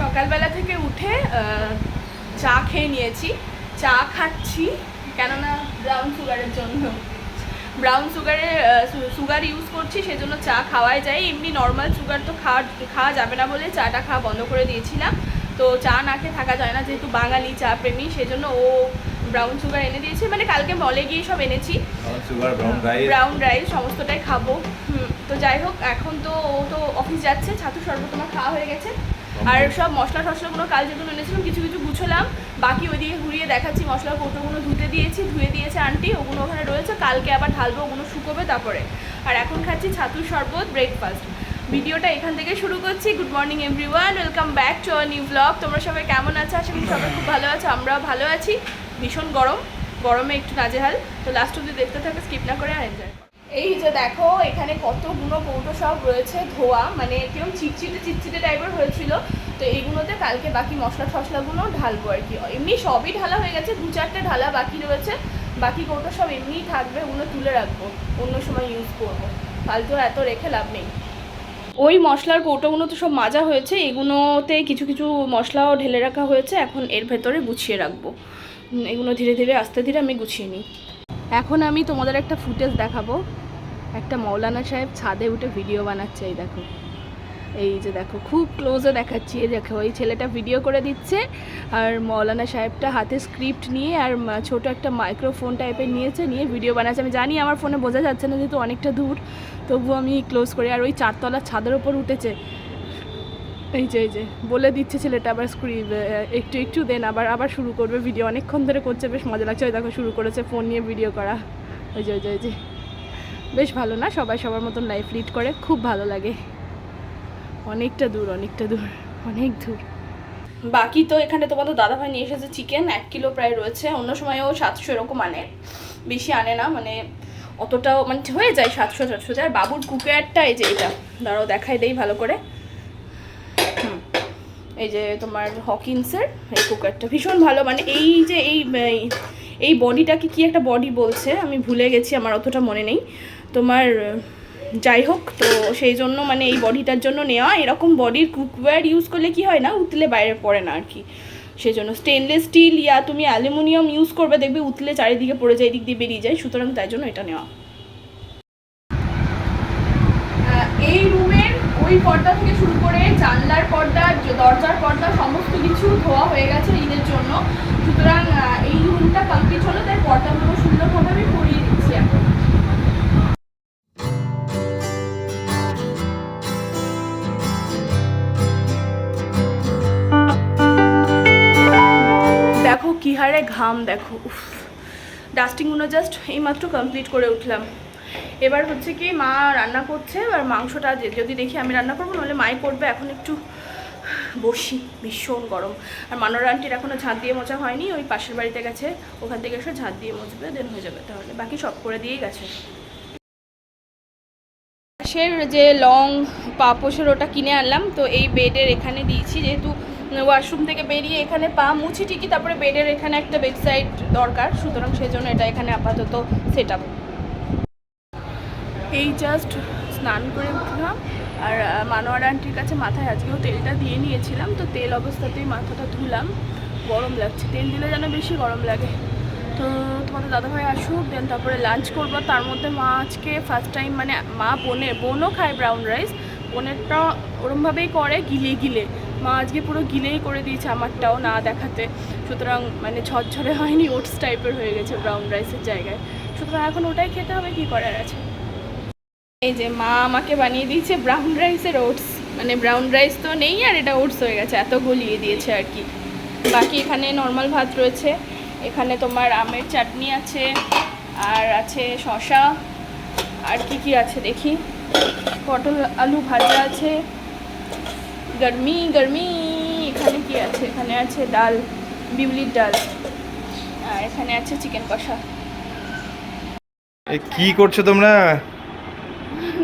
সকালবেলা থেকে উঠে চা খেয়ে নিয়েছি। চা খাচ্ছি কেননা ব্রাউন সুগারের জন্য। ব্রাউন সুগারে সুগার ইউজ করছি সেজন্য চা খাওয়াই যায়। এমনি নর্মাল সুগার তো খাওয়া খাওয়া যাবে না বলে চাটা খাওয়া বন্ধ করে দিয়েছিলাম। তো চা না খেয়ে থাকা যায় না যেহেতু বাঙালি চা প্রেমী সেজন্য ও ব্রাউন সুগার এনে দিয়েছে। মানে কালকে মলে গিয়ে সব এনেছি। ব্রাউন রাইস সমস্তটাই খাব। হুম, তো যাই হোক এখন তো ও তো অফিস যাচ্ছে ছাতু শরবত তোমার খাওয়া হয়ে গেছে। আর সব মশলা টশলাগুলো কাল যেগুলো এনেছিলাম, কিছু কিছু গুছোলাম। বাকি ওইদিকে ঘুরিয়ে দেখাচ্ছি মশলা কৌটোগুলো ধুতে দিয়েছি, ধুয়ে দিয়েছে আন্টি, ওগুলো ওখানে রয়েছে। কালকে আবার ঢালবো, ওগুলো শুকোবে তারপরে। আর এখন খাচ্ছি ছাতুর শরবত ব্রেকফাস্ট ভিডিওটা এখান থেকে শুরু করছি। Good morning everyone welcome back to our new blog তোমরা সবাই কেমন আছো? করি সবাই খুব ভালো আছো, আমরাও ভালো আছি। ভীষণ গরম। গরমে একটু নাজেহাল। তো লাস্ট অব্দি দেখতে থাকো স্কিপ না করে আর এনজয় এই যে দেখো, এখানে কতগুলো কৌটো সব রয়েছে, ধোয়া মানে কেউ চিটচিটে চিটচিটে টাইপের হয়েছিল। তো এইগুলোতে কালকে বাকি মশলা টশলাগুলো ঢালবো আর কি। এমনি সবই ঢালা হয়ে গেছে, দু চারটে ঢালা বাকি রয়েছে। বাকি কৌটো সব এমনিই থাকবে, ওগুলো তুলে রাখব, অন্য সময় ইউজ করব। ফালতু এত রেখে লাভ নেই। ওই মশলার কৌটোগুলো তো সব মাজা হয়েছে, এগুলোতে কিছু কিছু মশলাও ঢেলে রাখা হয়েছে, এখন এর ভেতরে গুছিয়ে রাখব। এগুলো ধীরে ধীরে, আস্তে ধীরে আমি গুছিয়ে নিই। এখন আমি তোমাদের একটা ফুটেজ দেখাবো। একটা মৌলানা সাহেব ছাদে উঠে ভিডিও বানাচ্ছে, এই দেখো। এই যে দেখো, খুব ক্লোজে দেখাচ্ছি, এই দেখো, এই ছেলেটা ভিডিও করে দিচ্ছে, আর মৌলানা সাহেবটা হাতে স্ক্রিপ্ট নিয়ে আর ছোট একটা মাইক্রোফোন টাইপের নিয়েছে, নিয়ে ভিডিও বানাচ্ছে। আমি জানি আমার ফোনে বোঝা যাচ্ছে না, যেহেতু অনেকটা দূর, তবুও আমি ক্লোজ করি। আর ওই চারতলার ছাদের ওপর উঠেছে। এই যে এই যে, বলে দিচ্ছে ছেলেটা আবার স্ক্রিপ একটু একটু দেন, আবার আবার শুরু করবে ভিডিও অনেকক্ষণ ধরে করছে, বেশ মজা লাগছে। ওই দেখো, শুরু করেছে ফোন নিয়ে ভিডিও করা। ওই যে ওই যে ওই যে। বেশ ভালো না? সবাই সবার মতন লাইফ লিড করে। খুব ভালো লাগে। অনেকটা দূর অনেকটা দূর, অনেক দূর। বাকি তো এখানে তোমাদের দাদাভাই নিয়ে এসেছে চিকেন এক কিলো প্রায় রয়েছে। অন্য সময়ও সাতশো এরকম আনে। বেশি আনে না মানে অতটাও মানে হয়ে যায় সাতশো সাতশো। আর বাবুর কুকারটা এই যে এটা। দাঁড়াও, দেখাই দেই ভালো করে। এই যে তোমার হকিন্সের এই কুকারটা। ভীষণ ভালো মানে এই যে এই- এই বডিটাকে কি একটা বডি বলছে? আমি ভুলে গেছি, আমার অতটা মনে নেই। তোমার যাই হোক, তো সেই জন্য মানে এই বডিটার জন্য নেওয়া। এরকম বডির কুকওয়্যার ইউজ করলে কি হয় না, উতলে বাইরে পড়ে না আর কি। সেই জন্য স্টেনলেস স্টিল ইয়া তুমি অ্যালুমিনিয়াম ইউজ করবে, দেখবে উতলে চারিদিকে পড়ে যায়, এদিক দিয়ে বেরিয়ে যায়, সুতরাং তাই জন্য এটা নেওয়া। এই রুমের ওই পর্দা থেকে শুরু করে জানলার পর্দা, দরজার পর্দা, সমস্ত কিছু ধোয়া হয়ে গেছে ঈদের জন্য। সুতরাং এই রুমটা কমপ্লিট হলো, তাই পর্দাগুলো সুন্দরভাবে আমি পরিয়ে কি হারে ঘাম, দেখো, উফ। ডাস্টিংগুলো জাস্ট এইমাত্র কমপ্লিট করে উঠলাম। এবার হচ্ছে কি, মা রান্না করছে আর মাংসটা যদি দেখি আমি রান্না করব নাহলে মাই করবে, এখন একটু বসি, ভীষণ গরম। আর মানোর আন্টির এখনও ঝাঁট দিয়ে মোচা হয়নি, ওই পাশের বাড়িতে গেছে, ওখান থেকে এসে ঝাঁট দিয়ে মুছবে দেন হয়ে যাবে তাহলে। বাকি সব করে দিয়েই গেছে। পাশের যে লং পাপোশের ওটা কিনে আনলাম, তো এই বেডের এখানে দিয়েছি, যেহেতু ওয়াশরুম থেকে বেরিয়ে এখানে পা মুছি ঠিকই তারপরে বেডের এখানে একটা বেডসাইড দরকার, সুতরাং সেই জন্য এটা এখানে আপাতত সেট আপ এই জাস্ট স্নান করে উঠলাম, আর মানোয়ার আন্টির কাছে মাথায় আজকেও তেলটা দিয়ে নিয়েছিলাম, তো তেল অবস্থাতেই মাথাটা ধুলাম, গরম লাগছে, তেল দিলে যেন বেশি গরম লাগে। তো তোমাদের দাদাভাই আসুক দেন তারপরে লাঞ্চ করব, তার মধ্যে মা আজকে ফার্স্ট টাইম মানে মা বোনের, বোনও খায় ব্রাউন রাইস বোনেরটা ওরমভাবেই করে গিলে গিলে। মা আজকে পুরো গিলেই করে দিয়েছে আমারটাও না দেখাতে। সুতরাং মানে ঝরঝরে হয়নি, ওটস টাইপের হয়ে গেছে ব্রাউন রাইসের জায়গায়। সুতরাং এখন ওটাই খেতে হবে, কি করার আছে? এই যে মা আমাকে বানিয়ে দিয়েছে ব্রাউন রাইসের ওটস মানে ব্রাউন রাইস তো নেই আর এটা ওটস হয়ে গেছে, এত গলিয়ে দিয়েছে আর কি। বাকি এখানে নর্মাল ভাত রয়েছে। এখানে তোমার আমের চাটনি আছে, আর আছে শশা আর কি কি আছে দেখি? পটল আলু ভাজা আছে। গরমি গরমি এখানে কি আছে এখানে আছে ডাল বিউলির ডাল আর এখানে আছে চিকেন কষা কি করছ তোমরা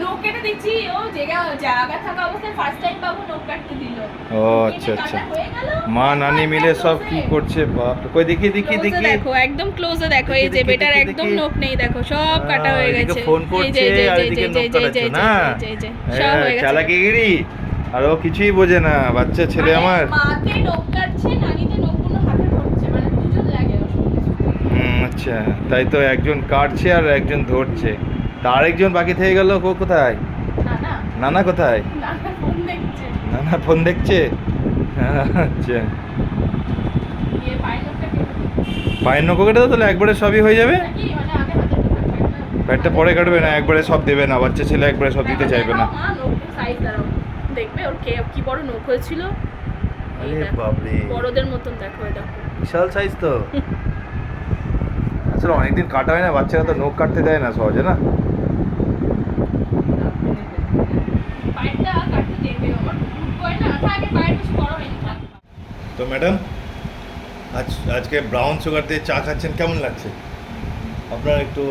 নখ কেটে দিচ্ছি ও জায়গা জায়গা থাকা অবস্থায় ফার্স্ট টাইম বাবু নখ কাটতে দিল ও আচ্ছা আচ্ছা মা নানি মিলে সব কি করছে বাপ। কই দেখি দেখি দেখি দেখো একদম ক্লোজে দেখো এই যে বেটার একদম। নেই দেখো সব কাটা হয়ে গেছে ফোন করছে আর এদিকে কাটাচ্ছ না এই যে, আর ও কিছুই বোঝে না বাচ্চা ছেলে আমার। মানে আচ্ছা তাই তো একজন কাটছে আর একজন ধরছে। তা আরেকজন বাকি থেকে গেল ও কোথায়? না না নানা কোথায়? না না ফোন দেখছে। নানা ফোন দেখছে? আচ্ছা। পায়ের নৌকো কেটে তাহলে একবারে সবই হয়ে যাবে? মানে প্যাটটা পরে কাটবে না একবারে সব দেবে না বাচ্চা ছেলে একবারে সব দিতে চাইবে না মা নখ সাইজ দাঁড়াও দেখবে ওর কে কি বড় নখ হয়েছিল? আরে বাপরে। বড়দের মতন দেখো দেখো। বিশাল সাইজ তো। আসলে অনেকদিন কাটা হয় না বাচ্চারা তো নখ কাটতে দেয় না সহজে না? থাক। তো ম্যাডাম আজ আজকে ব্রাউন সুগার দিয়ে চা খাচ্ছেন কেমন লাগছে? আপনার একটু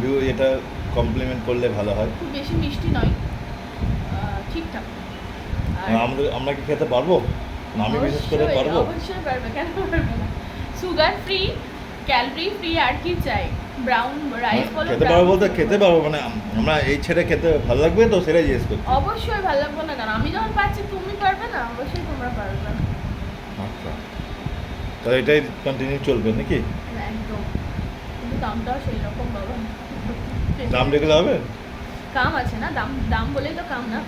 ভিউ এটা কমপ্লিমেন্ট করলে ভালো হয়। খুব বেশি মিষ্টি নয়। ঠিকঠাক। আর আমরা কি খেতে পারব? না আমি বিশেষ করে পারব। অবশ্যই পারবে কেন পারবে না? সুগার ফ্রি ক্যালোরি ফ্রি আর কি চাই? ব্রাউন রাইস বলো খেতে পারব বলতে খেতে পারব মানে আমরা এই ছেড়ে খেতে ভালো লাগবে তো সেটাই জিজ্ঞেস করছি। অবশ্যই ভালো লাগবে না কেন আমি যখন পাচ্ছি তুমি পারবে না অবশ্যই তোমরা পারবে না। আচ্ছা। তো এটাই কন্টিনিউ চলবে নাকি? একদম। কিন্তু দামটাও সেই রকম বাবা। দাম দেখলে হবে? কাম আছে না দাম দাম বলেই তো কাম না।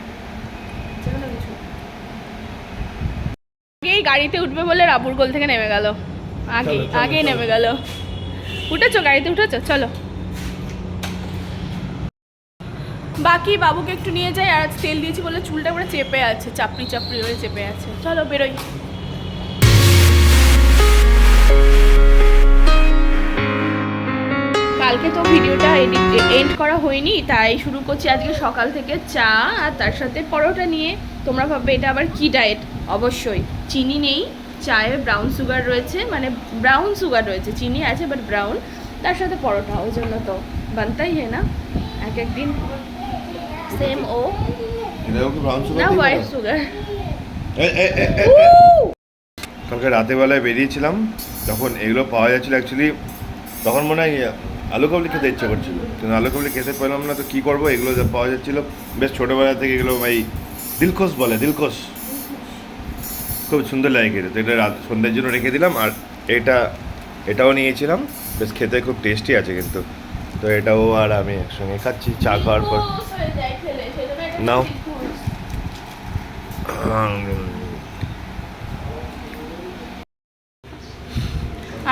আগেই গাড়িতে উঠবে বলে রাবুরগোল থেকে নেমে গেল। আগে আগেই নেমে গেল। উঠেছো? গাড়িতে উঠেছো? চলো। বাকি বাবুকে একটু নিয়ে যাই আর তেল দিয়েছি বলে চুলটা পুরো চেপে আছে চাপড়ি চাপড়ি হয়ে চেপে আছে। চলো বেরোই। কালকে তো ভিডিওটা এডিট এন্ড করা হয়নি তাই শুরু করছি আজকে সকাল থেকে চা আর তার সাথে পরোটা নিয়ে। তোমরা ভাববে এটা আবার কি ডায়েট অবশ্যই চিনি নেই চায়ে ব্রাউন সুগার রয়েছে মানে ব্রাউন সুগার রয়েছে চিনি আছে বাট ব্রাউন তার সাথে পরোটা ওই জন্য তো বানতাই হয় না। এক এক দিন সেম ও। ব্রাউন না হোয়াইট সুগার কালকে রাতের বেলায় বেরিয়েছিলাম তখন এগুলো পাওয়া যাচ্ছিল অ্যাকচুয়ালি তখন মনে হয় আলু কাবলি খেতে ইচ্ছে করছিল। কিন্তু আলু কাবলি খেতে পেলাম না তো কী করব? এগুলো যা পাওয়া যাচ্ছিল বেশ ছোটোবেলা থেকে এগুলো ভাই দিলখোশ বলে দিলখোশ। খুব সুন্দর লাগে খেতে। তো এটা রাত সন্ধ্যের জন্য রেখে দিলাম আর এটা এটাও নিয়েছিলাম। বেশ খেতে খুব টেস্টি আছে কিন্তু। তো এটাও আর আমি একসঙ্গে খাচ্ছি চা খাওয়ার পর। নাও।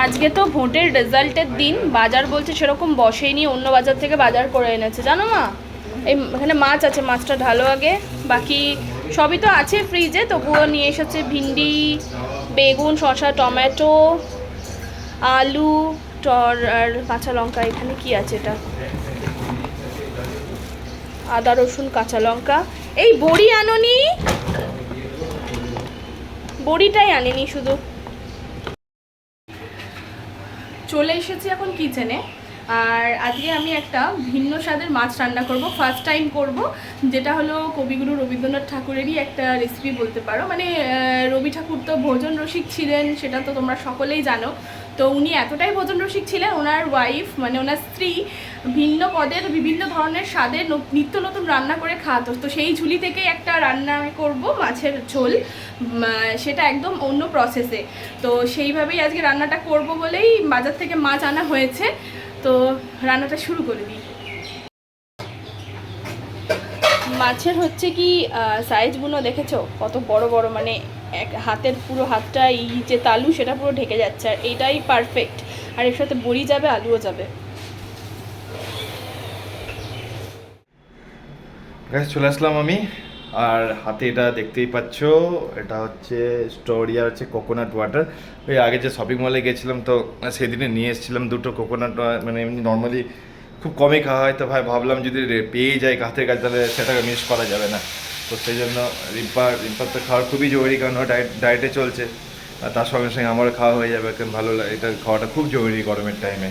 আজকে তো ভোটের রেজাল্টের দিন, বাজার বলছে সেরকম বসেইনি অন্য বাজার থেকে বাজার করে এনেছে। জানো মা? এই এখানে মাছ আছে, মাছটা ঢালো আগে, বাকি সবই তো আছে ফ্রিজে তবুও নিয়ে এসেছে ভিন্ডি, বেগুন, শসা, টমেটো, আলু, টর আর কাঁচা লঙ্কা, এখানে কি আছে এটা? আদা, রসুন, কাঁচা লঙ্কা। এই বড়ি আনোনি? বড়িটাই আনিনি শুধু। চলে এসেছি এখন কিচেনে আর আজকে আমি একটা ভিন্ন স্বাদের মাছ রান্না করব ফার্স্ট টাইম করব, যেটা হলো কবিগুরু রবীন্দ্রনাথ ঠাকুরেরই একটা রেসিপি বলতে পারো। মানে রবি ঠাকুর তো ভোজন রসিক ছিলেন, সেটা তো তোমরা সকলেই জানো। তো উনি এতটাই ভোজন রসিক ছিলেন, ওনার ওয়াইফ মানে ওনার স্ত্রী, ভিন্ন পদের বিভিন্ন ধরনের স্বাদের ন- নিত্য নতুন রান্না করে খাওয়াতো। তো সেই ঝুলি থেকেই একটা রান্না করব, মাছের ঝোল সেটা একদম অন্য প্রসেসে তো সেইভাবেই আজকে রান্নাটা করব বলেই বাজার থেকে মাছ আনা হয়েছে। তো রান্নাটা শুরু করে দিই। মাছের হচ্ছে কি সাইজগুলো দেখেছ? কত বড় বড় মানে এক হাতের পুরো হাতটা এই যে তালু, সেটা পুরো ঢেকে যাচ্ছে আর এটাই পারফেক্ট আর এর সাথে বড়ি যাবে, আলুও যাবে। চলে আসলাম আমি। আর হাতে এটা দেখতেই পাচ্ছ, এটা হচ্ছে স্টোরিয়া হচ্ছে কোকোনাট ওয়াটার ওই আগে যে শপিং মলে গেছিলাম তো, সেদিনে নিয়ে এসেছিলাম দুটো কোকোনাট মানে এমনি নর্মালি খুব কমই খাওয়া হয়। তো ভাই, ভাবলাম যদি পেয়েই যাই হাতের কাছে তাহলে সেটাকে মিস করা যাবে না। তো সেই জন্য রিম্পা, রিম্পার তো খাওয়ার খুবই জরুরি, কারণ ডায়েট ডায়েটে চলছে। আর তার সঙ্গে সঙ্গে আমারও খাওয়া হয়ে যাবে, কারণ ভালো লাগে এটা খাওয়াটা খুব জরুরি গরমের টাইমে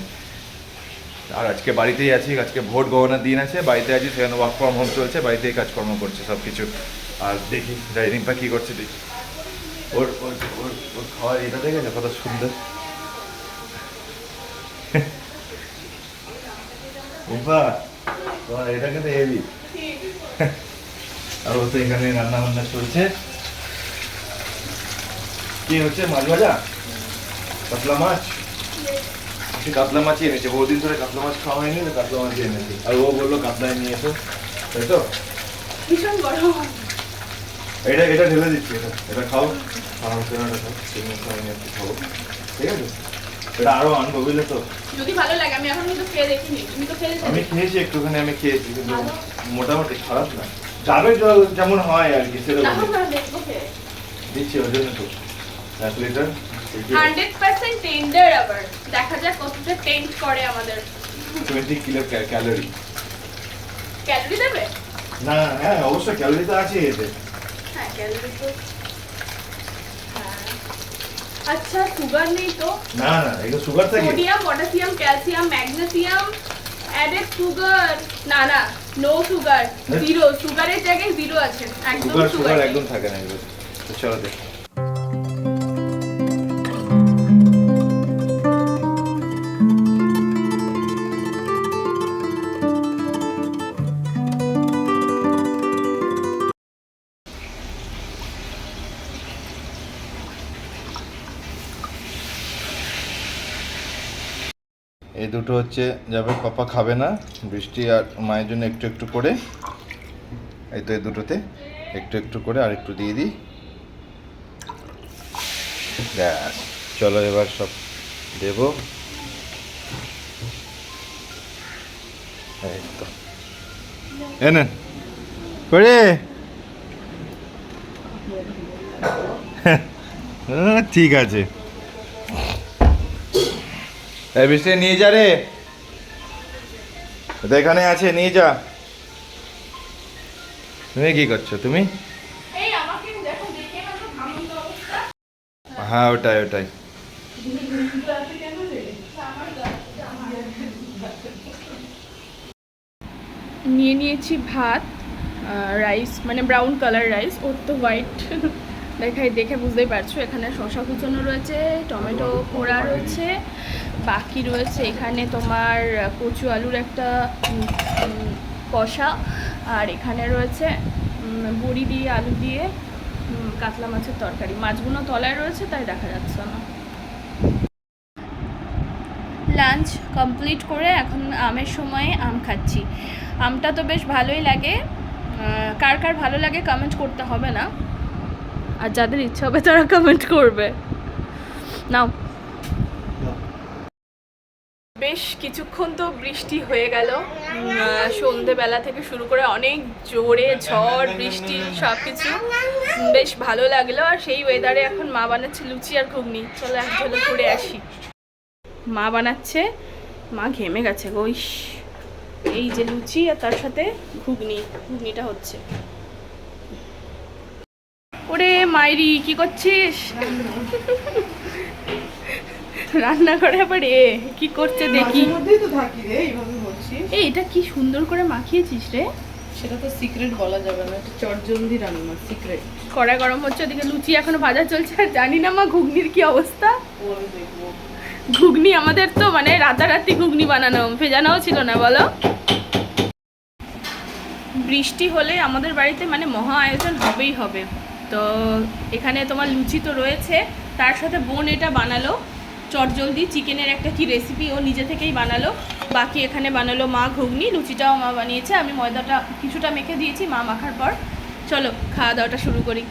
আর আজকে বাড়িতেই আছি, আজকে ভোট গহনার দিন আছে, বাড়িতে আছি, সেখানে ওয়ার্ক ফ্রম হোম চলছে, বাড়িতেই কাজকর্ম করছে সব কিছু আর দেখি, যাই, রিম্পা কী করছে দেখি। ওর ওর ওর ওর খাওয়ার এটা দেখেছে কত সুন্দর। রিম্পা তোমার এটা কিন্তু হেভি আর ও তো এখানে রান্না বান্না চলছে। কি হচ্ছে? মাছ ভাজা? কাতলা মাছ? সে কাতলা মাছই এনেছে। বহুদিন ধরে কাতলা মাছ খাওয়া হয়নি তো কাতলা মাছই এনেছে। আর ও বলল কাতলায় নিয়ে এসো। তাই তো? ভীষণ গরম। এটা এটা ঢেলে দিচ্ছি এটা। এটা খাও। খাওয়া হচ্ছে না এটা খাও। চিকেন খাওয়া নিয়ে একটু খাব। ঠিক আছে? এটা আরও আনব বুঝলে তো? যদি ভালো লাগে আমি এখন কিন্তু খেয়ে দেখিনি। তুমি তো আমি খেয়েছি একটুখানি আমি খেয়েছি কিন্তু মোটামুটি খারাপ না। জল যেমন হয় আর কি খেয়ে দিচ্ছি ওই জন্য তো। এক লিটার হান্ড্রেড পার্সেন্ট টেন্ডার আবার। দেখা যাক কতটা টেন্ট করে আমাদের। টোয়েন্টি কিলো ক্যালোরি ক্যালোরি দেবে? না হ্যাঁ অবশ্যই ক্যালোরি তো আছে এতে। হ্যাঁ ক্যালোরি তো। হ্যাঁ। আচ্ছা সুগার নেই তো? না না এগুলো সুগার থাকে। Sodium potassium calcium magnesium added sugar না না নো সুগার জিরো সুগারের জায়গায় জিরো আছে। একদম সুগার একদম থাকে না চলো দেখ। হচ্ছে যাবে, পাপা খাবে না। বৃষ্টি আর মায়ের জন্য একটু একটু করে। এই তো এই দুটোতে একটু একটু করে আর একটু দিয়ে দিই। ব্যাস, চলো এবার সব দেব। এই তো। এনেন করে ঠিক আছে। এই বৃষ্টি নিয়ে যা রে। এটা এখানে আছে নিয়ে যা। তুমি কি করছ তুমি? এই আমাকে দেখো দেখে আমার ভাঙন্ত অবস্থা। হ্যাঁ ওটাই ওটাই। নিয়ে নিয়েছি ভাত রাইস মানে ব্রাউন কালার রাইস ওর তো হোয়াইট দেখাই দেখে বুঝতেই পারছ এখানে শসা কুচানো রয়েছে টমেটো পোড়া রয়েছে। বাকি রয়েছে এখানে তোমার কচু আলুর একটা কষা, আর এখানে রয়েছে বড়ি দিয়ে, আলু দিয়ে কাতলা মাছের তরকারি। মাছগুলো তলায় রয়েছে, তাই দেখা যাচ্ছে না। লাঞ্চ কমপ্লিট করে এখন আমের সময়ে আম খাচ্ছি। আমটা তো বেশ ভালোই লাগে। কার কার ভালো লাগে কমেন্ট করতে হবে না। আর যাদের ইচ্ছা হবে তারা কমেন্ট করবে। নাও। বেশ কিছুক্ষণ তো বৃষ্টি হয়ে গেল। সন্ধেবেলা থেকে শুরু করে অনেক জোরে ঝড়, বৃষ্টি সব কিছু বেশ ভালো লাগল। আর সেই ওয়েদারে এখন মা বানাচ্ছে লুচি আর ঘুগনি। চলো এক ঝলক করে আসি। মা বানাচ্ছে, মা ঘেমে গেছে গো এই যে লুচি আর তার সাথে ঘুগনি, ঘুগনিটা হচ্ছে। ওরে মাইরি, কি করছিস? রান্না করে আবার এ কি করছে দেখি। এই এটা কি সুন্দর করে মাখিয়েছিস রে? সেটা তো সিক্রেট বলা যাবে না এটা চটজলদি রান্না সিক্রেট কড়াই গরম হচ্ছে ওদিকে লুচি এখনও ভাজা চলছে আর জানি না মা ঘুগনির কি অবস্থা। ঘুগনি আমাদের তো মানে রাতারাতি ঘুগনি বানানো ভেজানোও ছিল না বলো? বৃষ্টি হলে আমাদের বাড়িতে মানে মহা আয়োজন হবেই হবে। তো এখানে তোমার লুচি তো রয়েছে তার সাথে বোন এটা বানালো। চটজলদি চিকেনের একটা কি রেসিপি ও নিজে থেকেই বানালো। বাকি এখানে বানালো মা ঘুগনি, লুচিটাও মা বানিয়েছে। আমি ময়দাটা কিছুটা মেখে দিয়েছি, মা মাখার পর। চলো, খাওয়া দাওয়াটা শুরু করি।